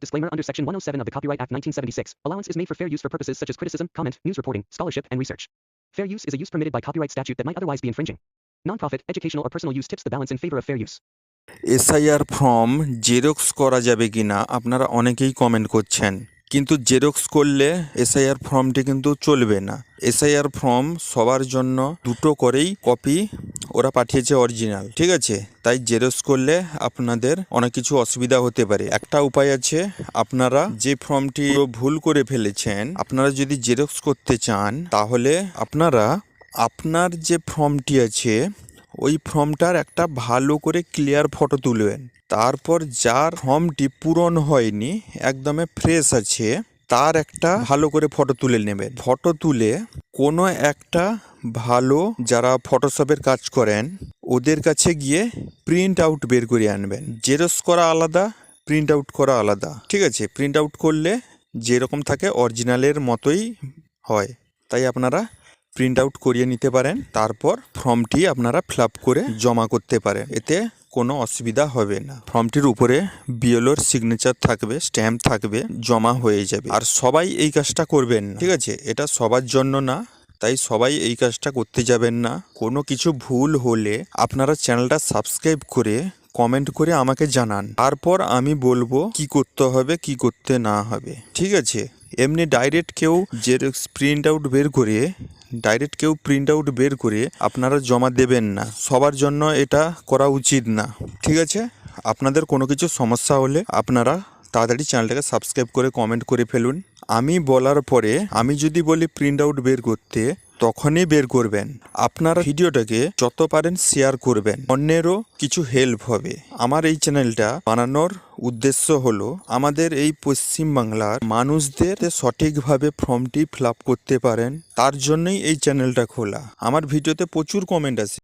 Disclaimer under Section 107 of the Copyright Act 1976. Allowance is made for fair use for purposes such as criticism, comment, news reporting, scholarship, and research. Fair use is a use permitted by copyright statute that might otherwise be infringing. Nonprofit, educational, or personal use tips the balance in favor of fair use. SIR form xerox করা যাবে কি না আপনারা অনেকেই comment করছেন কিন্তু xerox করলে SIR ফর্মটি কিন্তু চলবে না। এসআইআর ফর্ম সবার জন্য দুটো করেই কপি ওরা পাঠিয়েছে অরিজিনাল, ঠিক আছে? তাই জেরক্স করলে আপনাদের অনেক কিছু অসুবিধা হতে পারে। একটা উপায় আছে, আপনারা যে ফর্মটি ভুল করে ফেলেছেন, আপনারা যদি জেরক্স করতে চান, তাহলে আপনারা আপনার যে ফর্মটি আছে ওই ফর্মটার একটা ভালো করে ক্লিয়ার ফটো তুলবেন। তারপর যার ফর্মটি পূরণ হয়নি, একদমে ফ্রেশ আছে, তার একটা ভালো করে ফটো তুলে নেবেন। ফটো তুলে কোনো একটা ভালো যারা ফটোশপের কাজ করেন, ওদের কাছে গিয়ে প্রিন্ট আউট বের করে আনবেন। জেরক্স করা আলাদা প্রিন্ট আউট করা আলাদা। ঠিক আছে? প্রিন্ট আউট করলে যেরকম থাকে অরিজিনালের মতোই হয়। তাই আপনারা প্রিন্ট আউট করিয়ে নিতে পারেন, তারপর ফর্মটি আপনারা ফিল করে জমা করতে পারেন। এতে কোনো অসুবিধা হবে না। ফর্মটির উপরে বিএলওর সিগনেচার থাকবে স্ট্যাম্প থাকবে, জমা হয়ে যাবে। আর সবাই এই কাজটা করবেন ঠিক আছে? এটা সবার জন্য না, তাই সবাই এই কাজটা করতে যাবেন না। কোনো কিছু ভুল হলে আপনারা চ্যানেলটা সাবস্ক্রাইব করে কমেন্ট করে আমাকে জানান। তারপর আমি বলব কি করতে হবে, কি করতে না হবে। ঠিক আছে? এমনি ডাইরেক্ট কেউ জেরক্স প্রিন্ট আউট বের করে ডাইরেক্ট কেউ প্রিন্ট আউট বের করে আপনারা জমা দেবেন না। সবার জন্য এটা করা উচিত না। ঠিক আছে? আপনাদের কোনো কিছু সমস্যা হলে আপনারা তাড়াতাড়ি চ্যানেলটাকে সাবস্ক্রাইব করে কমেন্ট করে ফেলুন। আমি বলার পরে, আমি যদি বলি প্রিন্ট আউট বের করতে তখনই বের করবেন। আপনারা ভিডিওটাকে যত পারেন শেয়ার করবেন। অন্যেরও কিছু হেল্প হবে। আমার এই চ্যানেলটা বানানোর উদ্দেশ্য হলো, আমাদের এই পশ্চিমবাংলার মানুষদের সঠিকভাবে ফর্মটি ফিল করতে পারেন। তার জন্যই এই চ্যানেলটা খোলা। আমার ভিডিওতে প্রচুর কমেন্ট আছে